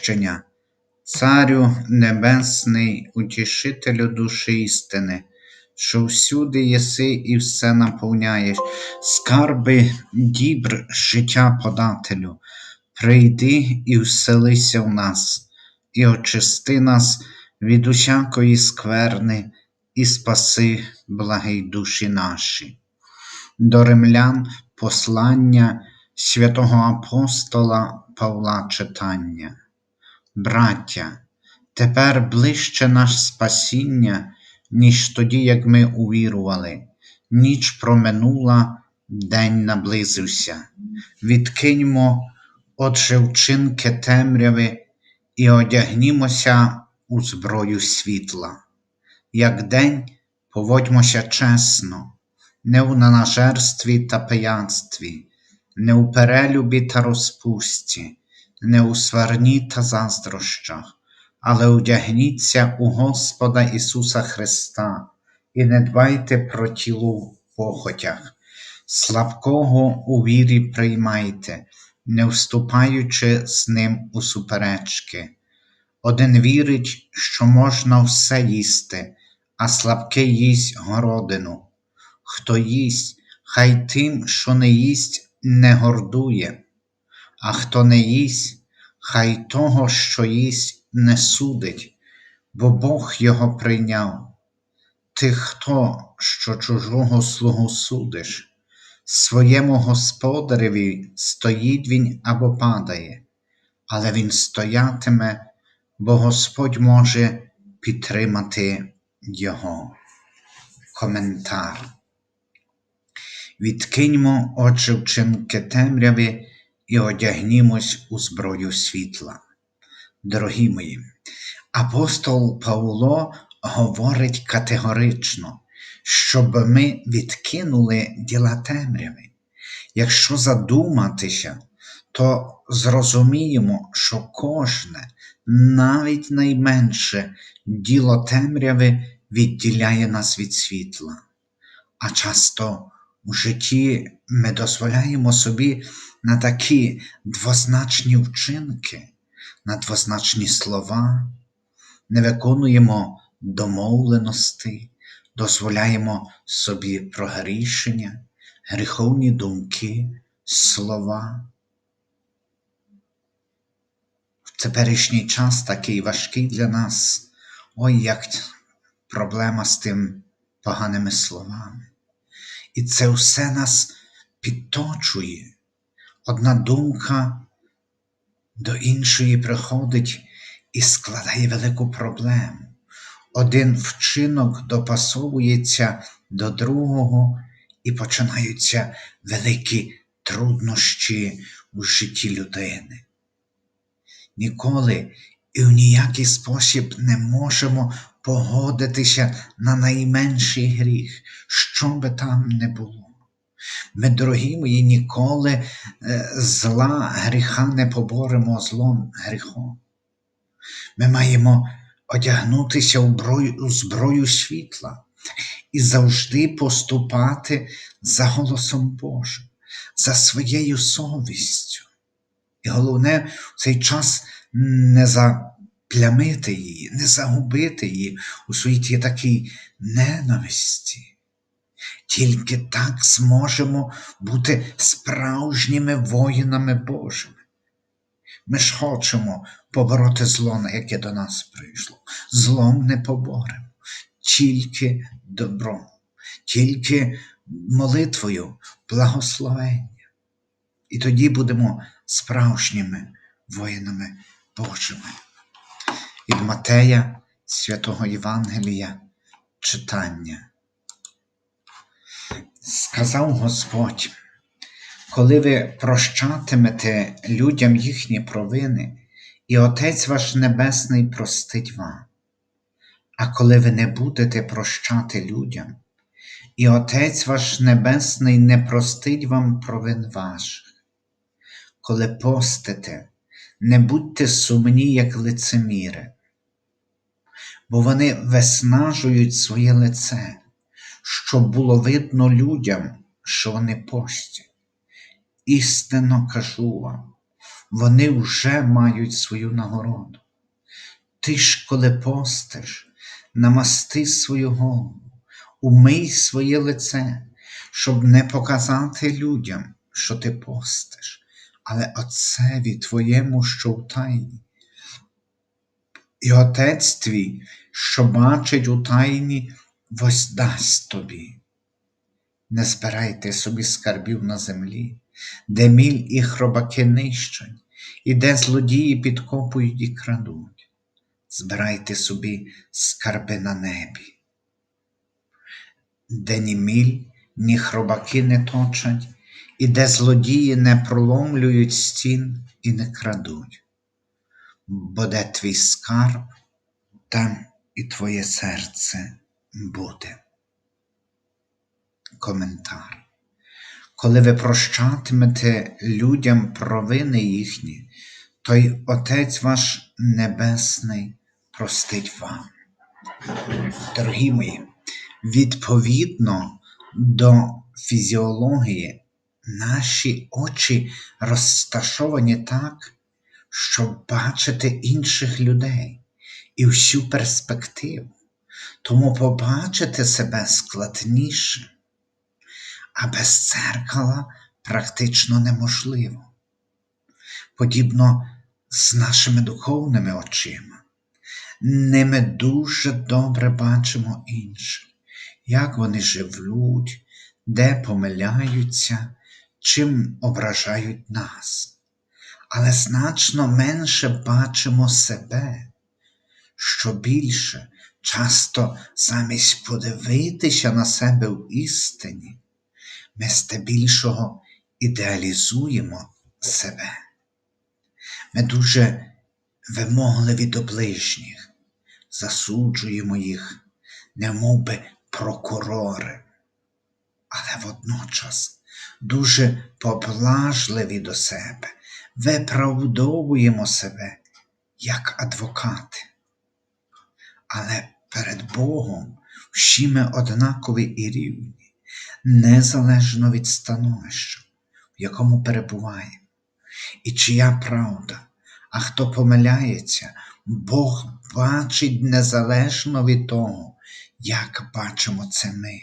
прощення, Царю Небесний, утішителю душі істини, що всюди єси і все наповняєш, скарби дібр життя подателю, прийди і вселися в нас, і очисти нас від усякої скверни, і спаси благий душі наші. До римлян послання святого апостола Павла читання. Браття, тепер ближче наш спасіння, ніж тоді, як ми увірували, ніч проминула, день наблизився. Відкиньмо, отже, вчинки темряви і одягнімося у зброю світла. Як день поводьмося чесно, не у нанажерстві та пияцтві, не у перелюбі та розпусті, не у сварні та заздрощах, але одягніться у Господа Ісуса Христа і не дбайте про тіло в похотях, слабкого у вірі приймайте, не вступаючи з ним у суперечки. Один вірить, що можна все їсти, а слабкий їсть городину. Хто їсть, хай тим, що не їсть, не гордує, а хто не їсть, хай того, що їсть, не судить, бо Бог його прийняв. Ти хто, що чужого слугу судиш, своєму господареві стоїть він або падає, але він стоятиме, бо Господь може підтримати його. Коментар. Відкиньмо, отже, вчинки темряви і одягнімось у зброю світла. Дорогі мої, апостол Павло говорить категорично, щоб ми відкинули діла темряви. Якщо задуматися, то зрозуміємо, що кожне, навіть найменше діло темряви відділяє нас від світла. А часто у житті ми дозволяємо собі на такі двозначні вчинки, на двозначні слова, не виконуємо домовленості, дозволяємо собі прогрішення, гріховні думки, слова. В теперішній час такий важкий для нас, ой, як проблема з тим поганими словами. І це все нас підточує. Одна думка до іншої приходить і складає велику проблему. Один вчинок допасовується до другого, і починаються великі труднощі у житті людини. Ніколи і в ніякий спосіб не можемо погодитися на найменший гріх, що би там не було. Ми, дорогі мої, ніколи е, зла гріха не поборемо злом гріхом. Ми маємо одягнутися у зброю, зброю світла і завжди поступати за голосом Божим, за своєю совістю. І головне в цей час не заплямити її, не загубити її у своїй тій такій ненависті. Тільки так зможемо бути справжніми воїнами Божими. Ми ж хочемо побороти зло, яке до нас прийшло. Злом не поборемо, тільки добром, тільки молитвою, благословення. І тоді будемо справжніми воїнами Божими. Від Матея святого Євангелія читання. Сказав Господь, коли ви прощатимете людям їхні провини, і Отець ваш Небесний простить вам. А коли ви не будете прощати людям, і Отець ваш Небесний не простить вам провин ваших. Коли постите, не будьте сумні, як лицеміри, бо вони виснажують своє лице, щоб було видно людям, що вони постять. Істинно кажу вам, вони вже мають свою нагороду. Ти ж, коли постиш, намасти свою голову, умий своє лице, щоб не показати людям, що ти постиш, але Отцеві твоєму, що в тайні. І Отець твій, що бачить у тайні, воздасть тобі. Не збирайте собі скарбів на землі, де міль і хробаки нищать, і де злодії підкопують і крадуть. Збирайте собі скарби на небі, де ні міль, ні хробаки не точать, і де злодії не проломлюють стін і не крадуть. Бо де твій скарб, там і твоє серце буде. Коментар. Коли ви прощатимете людям провини їхні, то й Отець ваш Небесний простить вам. Дорогі мої, відповідно до фізіології, наші очі розташовані так, щоб бачити інших людей і всю перспективу. Тому побачити себе складніше, а без дзеркала практично неможливо. Подібно з нашими духовними очима. Ними дуже добре бачимо інших, як вони живуть, де помиляються, чим ображають нас. Але значно менше бачимо себе, що більше часто замість подивитися на себе в істині, ми здебільшого ідеалізуємо себе. Ми дуже вимогливі до ближніх, засуджуємо їх, немов би прокурори, але водночас дуже поблажливі до себе, виправдовуємо себе як адвокати. Але перед Богом всі ми однакові і рівні, незалежно від становища, в якому перебуваємо, і чия правда, а хто помиляється, Бог бачить незалежно від того, як бачимо це ми.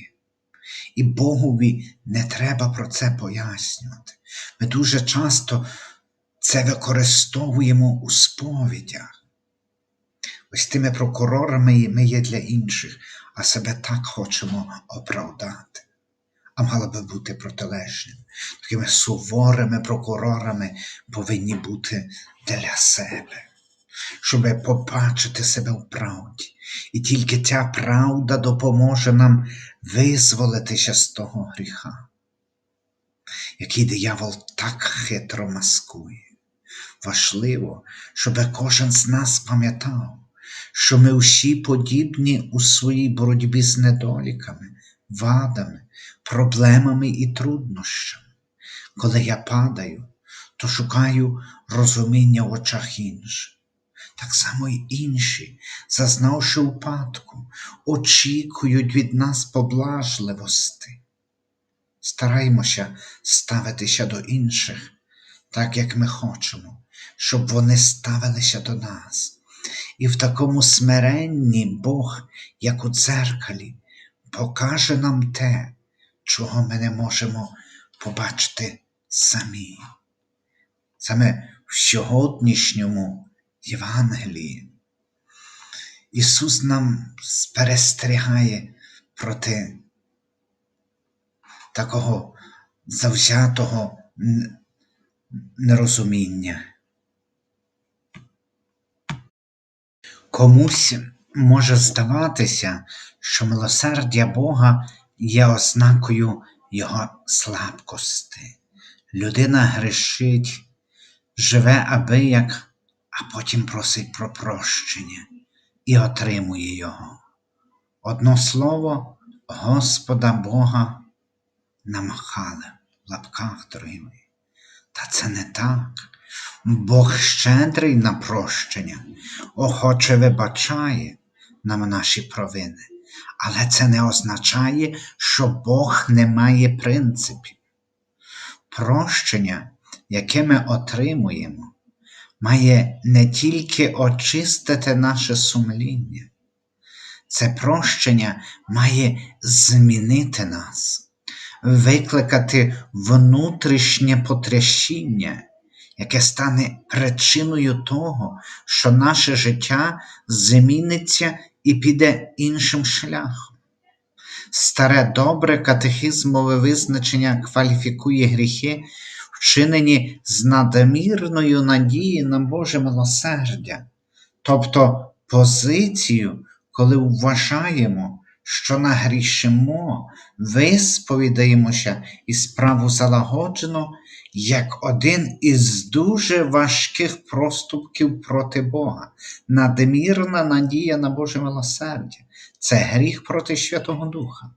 І Богові не треба про це пояснювати. Ми дуже часто це використовуємо у сповідях. Ось тими прокурорами ми є для інших, а себе так хочемо оправдати. А мало би бути протилежним. Такими суворими прокурорами повинні бути для себе, щоб побачити себе в правді. І тільки ця правда допоможе нам визволитися з того гріха, який диявол так хитро маскує. Важливо, щоб кожен з нас пам'ятав, що ми всі подібні у своїй боротьбі з недоліками, вадами, проблемами і труднощами. Коли я падаю, то шукаю розуміння в очах інших. Так само й інші, зазнавши упадку, очікують від нас поблажливості. Стараймося ставитися до інших, так як ми хочемо, щоб вони ставилися до нас. І в такому смиренні Бог, як у дзеркалі, покаже нам те, чого ми не можемо побачити самі. Саме в сьогоднішньому Євангелії Ісус нам сперестерігає проти такого завзятого нерозуміння. Комусь може здаватися, що милосердя Бога є ознакою Його слабкості. Людина грішить, живе аби як, а потім просить про прощення і отримує його. Одно слово Господа Бога намахали в лапках дорогі. Та це не так. Бог щедрий на прощення, охоче вибачає нам наші провини, але це не означає, що Бог не має принципів. Прощення, яке ми отримуємо, має не тільки очистити наше сумління, це прощення має змінити нас, викликати внутрішнє потрясіння, яке стане причиною того, що наше життя зміниться і піде іншим шляхом. Старе добре катехизмове визначення кваліфікує гріхи, вчинені з надмірною надією на Боже милосердя, тобто позицію, коли вважаємо, що нагрішимо, висповідаємося і справу залагоджено, як один із дуже важких проступків проти Бога, надмірна надія на Боже милосердя. Це гріх проти Святого Духа.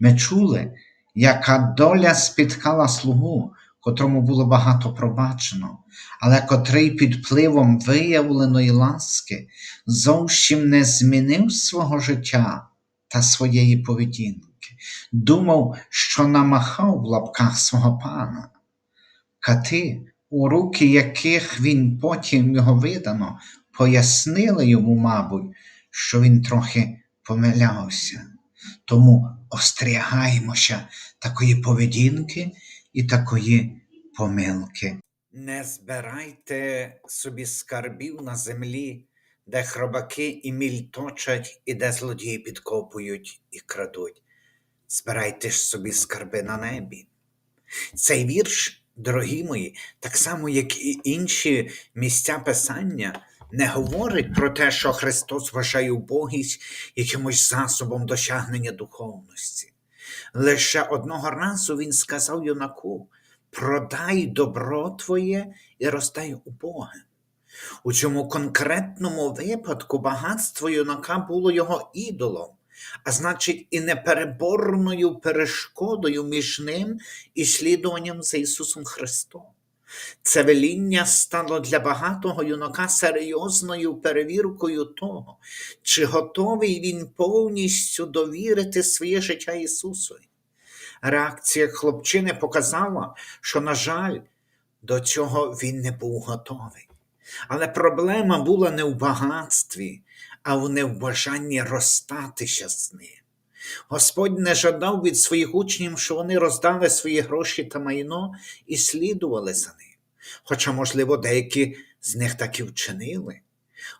Ми чули, яка доля спіткала слугу, котрому було багато пробачено, але котрий під впливом виявленої ласки зовсім не змінив свого життя та своєї поведінки, думав, що намахав в лапках свого пана. Кати, у руки яких він потім його видано, пояснили йому, мабуть, що він трохи помилявся. Тому остерігаємося такої поведінки і такої помилки. Не збирайте собі скарбів на землі, де хробаки і міль точать, і де злодії підкопують і крадуть. Збирайте ж собі скарби на небі. Цей вірш, дорогі мої, так само, як і інші місця Писання, не говорить про те, що Христос вважає убогість якимось засобом досягнення духовності. Лише одного разу Він сказав юнаку: продай добро твоє і роздай убогим. У цьому конкретному випадку багатство юнака було його ідолом, а значить, і непереборною перешкодою між ним і слідуванням за Ісусом Христом. Це веління стало для багатого юнака серйозною перевіркою того, чи готовий він повністю довірити своє життя Ісусові. Реакція хлопчини показала, що, на жаль, до цього він не був готовий. Але проблема була не в багатстві, а в невбажанні розстатися з ним. Господь не жадав від своїх учнів, що вони роздали свої гроші та майно і слідували за ним. Хоча, можливо, деякі з них так і вчинили.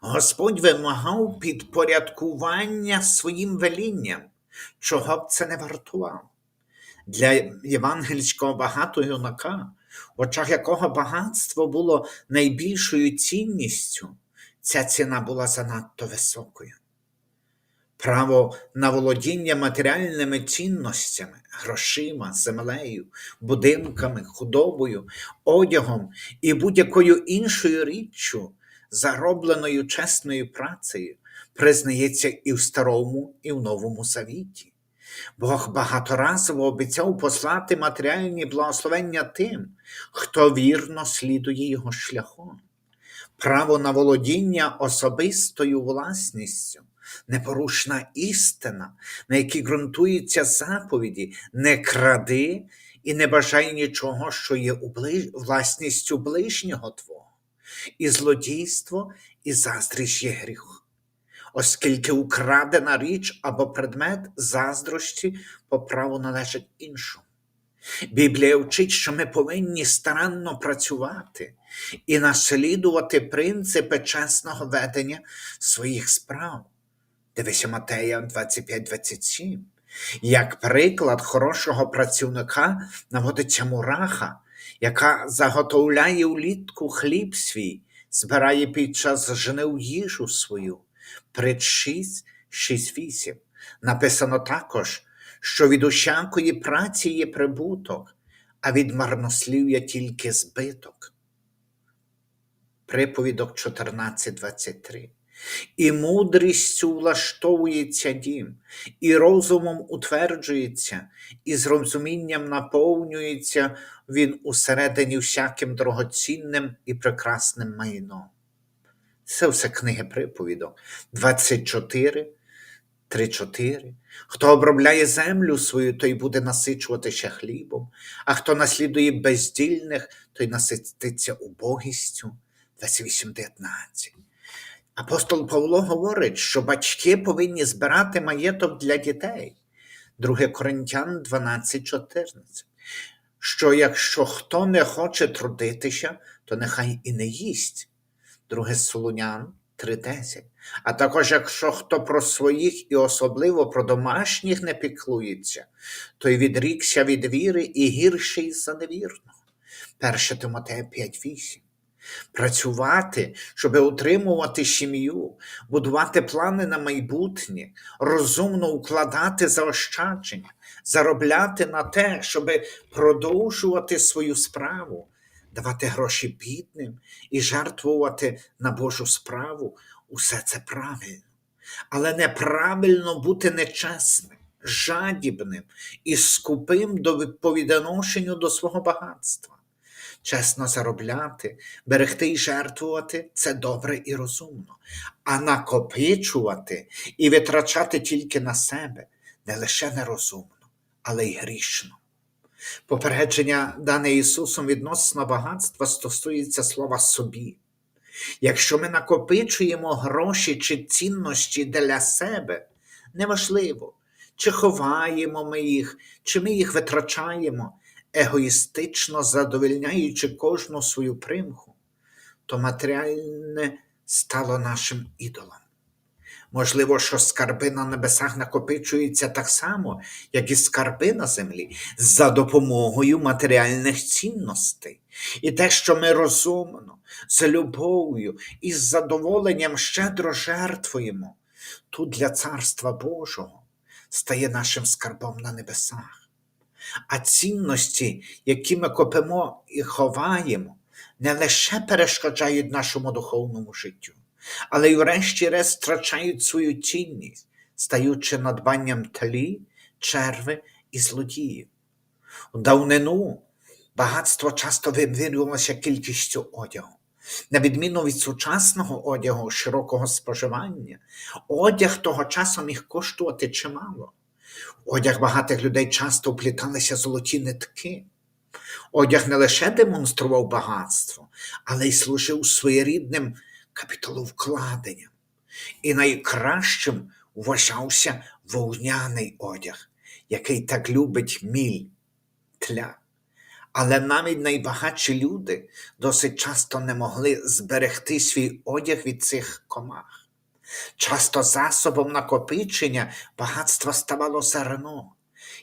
Господь вимагав підпорядкування своїм велінням, чого б це не вартувало. Для євангельського багатого юнака, в очах якого багатство було найбільшою цінністю, ця ціна була занадто високою. Право на володіння матеріальними цінностями, грошима, землею, будинками, худобою, одягом і будь-якою іншою річчю, заробленою чесною працею, признається і в Старому, і в Новому Завіті. Бог багаторазово обіцяв послати матеріальні благословення тим, хто вірно слідує його шляхом. Право на володіння особистою власністю, непорушна істина, на якій ґрунтуються заповіді, не кради і не бажай нічого, що є власністю ближнього Твого, і злодійство, і заздрість є гріх оскільки украдена річ або предмет заздрості по праву належить іншому. Біблія вчить, що ми повинні старанно працювати і наслідувати принципи чесного ведення своїх справ. Дивися Матея 25-27. Як приклад хорошого працівника наводиться мураха, яка заготовляє улітку хліб свій, збирає під час жнив їжу свою. Прит 6, 6, Написано також, що від усякої праці є прибуток, а від марнослів'я тільки збиток. Приповідок 14.23. І мудрістю влаштовується дім, і розумом утверджується, і з розумінням наповнюється він усередині всяким дорогоцінним і прекрасним майном. Це все книги приповідок. 24, 3, 4. Хто обробляє землю свою, той буде насичуватися хлібом, а хто наслідує бездільних, той насититься убогістю. 28.19. Апостол Павло говорить, що батьки повинні збирати маєток для дітей. 2 Коринтян 12.14. Що якщо хто не хоче трудитися, то нехай і не їсть. 2 Солунян 3.10. А також якщо хто про своїх і особливо про домашніх не піклується, то й відрікся від віри і гірший за невірного. 1 Тимотея 5.8. Працювати, щоб утримувати сім'ю, будувати плани на майбутнє, розумно укладати заощадження, заробляти на те, щоб продовжувати свою справу, давати гроші бідним і жертвувати на Божу справу усе це правильно. Але неправильно бути нечесним, жадібним і скупим до по до свого багатства. Чесно заробляти, берегти і жертвувати це добре і розумно, а накопичувати і витрачати тільки на себе не лише нерозумно, але й грішно. Попередження, дане Ісусом відносно багатства, стосується слова собі. Якщо ми накопичуємо гроші чи цінності для себе, неважливо, чи ховаємо ми їх, чи ми їх витрачаємо, егоїстично задовольняючи кожну свою примху, то матеріальне стало нашим ідолом. Можливо, що скарби на небесах накопичуються так само, як і скарби на землі, за допомогою матеріальних цінностей. І те, що ми розумно, з любов'ю і з задоволенням щедро жертвуємо, тут для Царства Божого стає нашим скарбом на небесах. А цінності, які ми копимо і ховаємо, не лише перешкоджають нашому духовному життю, але й врешті-решт втрачають свою цінність, стаючи надбанням тлі, черви і злодіїв. У давнину багатство часто вимірювалося кількістю одягу. На відміну від сучасного одягу широкого споживання, одяг того часу міг коштувати чимало. В Одяг багатих людей часто впліталися золоті нитки. Одяг не лише демонстрував багатство, але й служив своєрідним капіталовкладенням. І найкращим вважався вовняний одяг, який так любить міль, тля. Але навіть найбагатші люди досить часто не могли зберегти свій одяг від цих комах. Часто засобом накопичення багатства ставало зерно.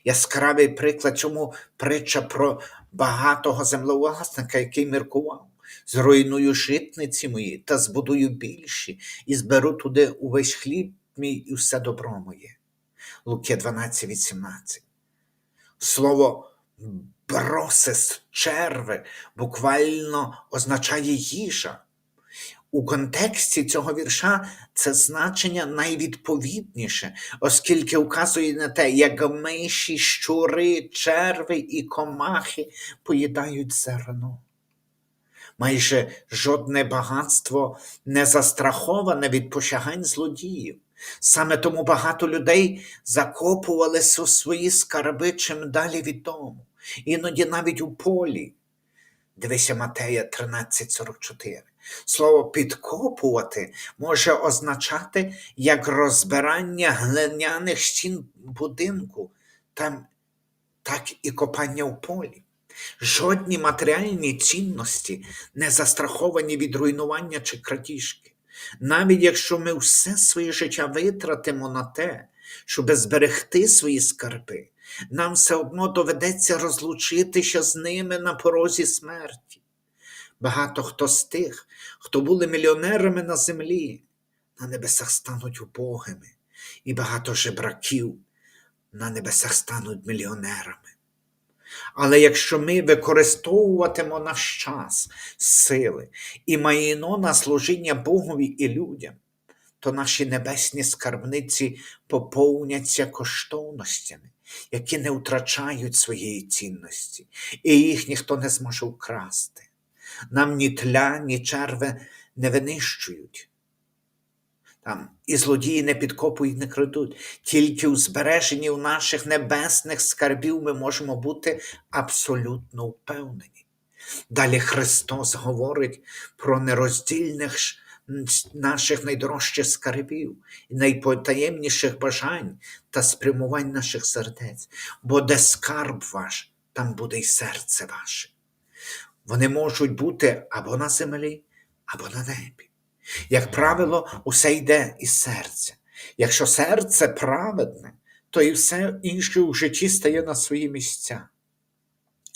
Яскравий приклад, чому притча про багатого землевласника, який міркував. Зруйную житниці мої та збудую більші, і зберу туди увесь хліб мій і все добро моє. Луки 12, 18. Слово бросис, черви буквально означає їжа. У контексті цього вірша це значення найвідповідніше, оскільки вказує на те, як миші, щури, черви і комахи поїдають зерно. Майже жодне багатство не застраховане від посягань злодіїв. Саме тому багато людей закопувалися у свої скарби чим далі від дому, іноді навіть у полі. Дивися Матея 13:44. Слово підкопувати може означати як розбирання глиняних стін будинку, там, так і копання в полі. Жодні матеріальні цінності не застраховані від руйнування чи крадіжки. Навіть якщо ми все своє життя витратимо на те, щоб зберегти свої скарби, нам все одно доведеться розлучитися з ними на порозі смерті. Багато хто з тих, хто були мільйонерами на землі, на небесах стануть убогими, і багато жебраків на небесах стануть мільйонерами. Але якщо ми використовуватимо наш час, сили і майно на служіння Богові і людям, то наші небесні скарбниці поповняться коштовностями, які не втрачають своєї цінності, і їх ніхто не зможе вкрасти. Нам ні тля, ні черви не винищують. Там і злодії не підкопують, не крадуть. Тільки у збереженні у наших небесних скарбів ми можемо бути абсолютно впевнені. Далі Христос говорить про нероздільних наших найдорожчих скарбів найпотаємніших бажань та спрямувань наших сердець. Бо де скарб ваш, там буде й серце ваше. Вони можуть бути або на землі, або на небі. Як правило, усе йде із серця. Якщо серце праведне, то і все інше у житті стає на свої місця.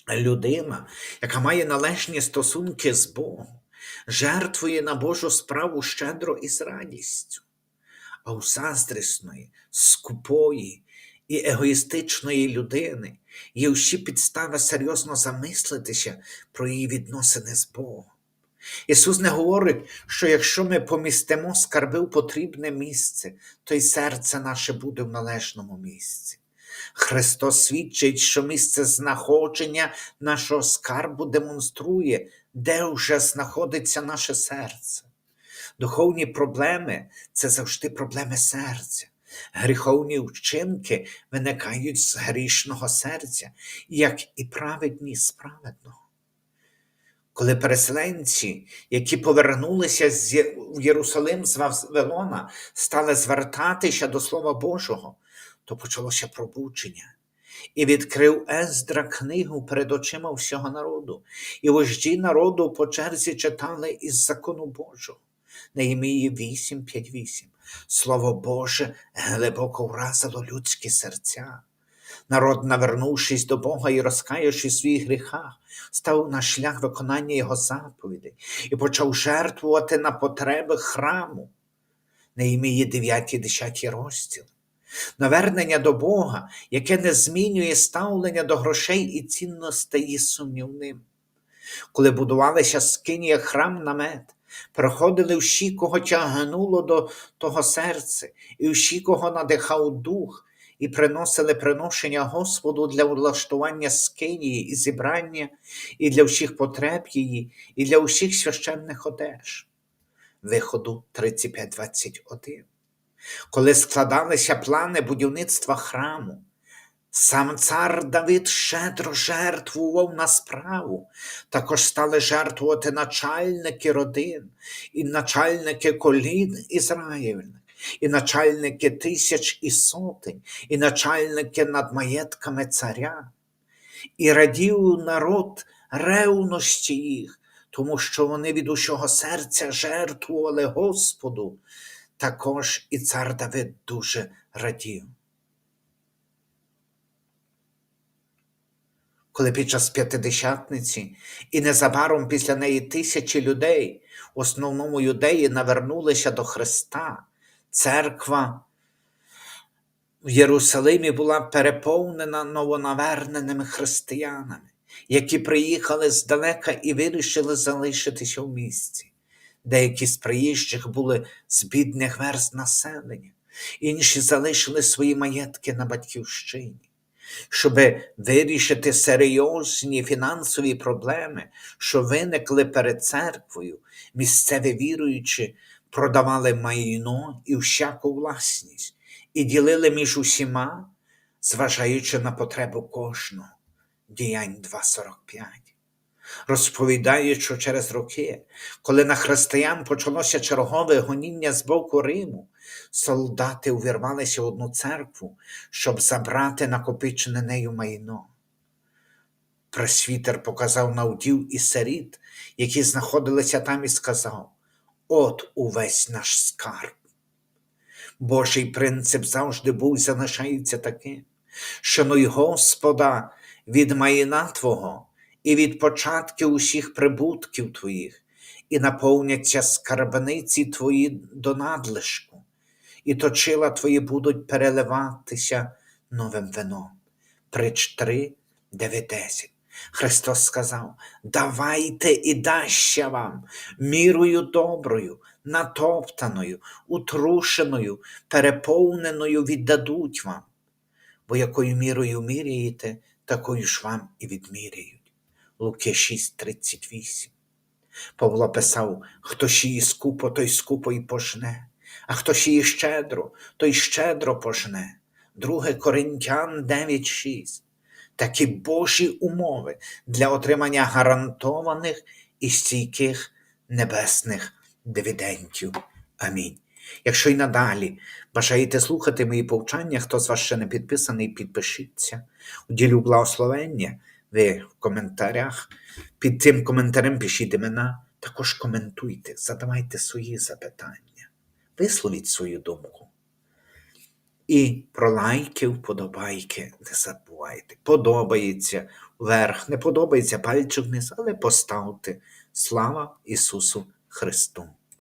Людина, яка має належні стосунки з Богом, жертвує на Божу справу щедро і з радістю, а у заздрісної, скупої і егоїстичної людини є всі підстави серйозно замислитися про її відносини з Богом. Ісус не говорить, що якщо ми помістимо скарби в потрібне місце, то й серце наше буде в належному місці. Христос свідчить, що місце знаходження нашого скарбу демонструє, де вже знаходиться наше серце. Духовні проблеми це завжди проблеми серця. Гріховні вчинки виникають з грішного серця, як і праведні з праведного. Коли переселенці, які повернулися в Єрусалим з Вавилона, стали звертатися до Слова Божого, то почалося пробудження. І відкрив Ездра книгу перед очима всього народу, і вожді народу по черзі читали із закону Божого. Неємії 8.5.8. Слово Боже глибоко вразило людські серця. Народ, навернувшись до Бога і розкаявшись в своїх гріхах, став на шлях виконання Його заповідей і почав жертвувати на потреби храму. Неємії 9-10 розділ. Навернення до Бога, яке не змінює ставлення до грошей і цінностей, є сумнівним. Коли будувалися скинія храм намет, приходили всі, кого тягнуло до того серця, і всі, кого надихав дух, і приносили приношення Господу для влаштування скинії і зібрання, і для всіх потреб її, і для усіх священних одеж. Виходу 35.21 коли складалися плани будівництва храму, сам цар Давид щедро жертвував на справу, також стали жертвувати начальники родин, і начальники колін Ізраїльних, і начальники тисяч і сотень, і начальники над маєтками царя. І радів народ ревності їх, тому що вони від усього серця жертвували Господу, також і цар Давид дуже радів. Коли під час п'ятидесятниці і незабаром після неї тисячі людей, в основному юдеї, навернулися до Христа, церква в Єрусалимі була переповнена новонаверненими християнами, які приїхали здалека і вирішили залишитися в місті. Деякі з приїжджих були з бідних верст населення, інші залишили свої маєтки на батьківщині. Щоб вирішити серйозні фінансові проблеми, що виникли перед церквою, місцеві віруючі продавали майно і всяку власність і ділили між усіма, зважаючи на потребу кожного. Діянь 2.45 розповідає, що через роки, коли на християн почалося чергове гоніння з боку Риму, солдати увірвалися в одну церкву, щоб забрати накопичене нею майно. Пресвітер показав на удів і сиріт, які знаходилися там, і сказав: От увесь наш скарб. Божий принцип завжди був і залишається таким, шануй Господа від майна Твого і від початків усіх прибутків твоїх, і наповняться скарбниці твої до надлишку, і точила твої будуть переливатися новим вином. Притч 3, 9, 10. Христос сказав: Давайте і даща вам мірою доброю, натоптаною, утрушеною, переповненою віддадуть вам, бо якою мірою міряєте, такою ж вам і відміряють. Луки 6:38. Павло писав: хто сіє скупо, той скупо й пожне, а хто сіє щедро, той щедро пожне. 2 Коринтян 9:6. Такі Божі умови для отримання гарантованих і стійких небесних дивідендів. Амінь. Якщо й надалі бажаєте слухати мої повчання, хто з вас ще не підписаний, підпишіться. Уділю благословення ви в коментарях. Під тим коментарем пишіть імена, також коментуйте, задавайте свої запитання, висловіть свою думку. І про лайки, вподобайки не забувайте. Подобається вверх, не подобається пальчик вниз, але поставте. Слава Ісусу Христу!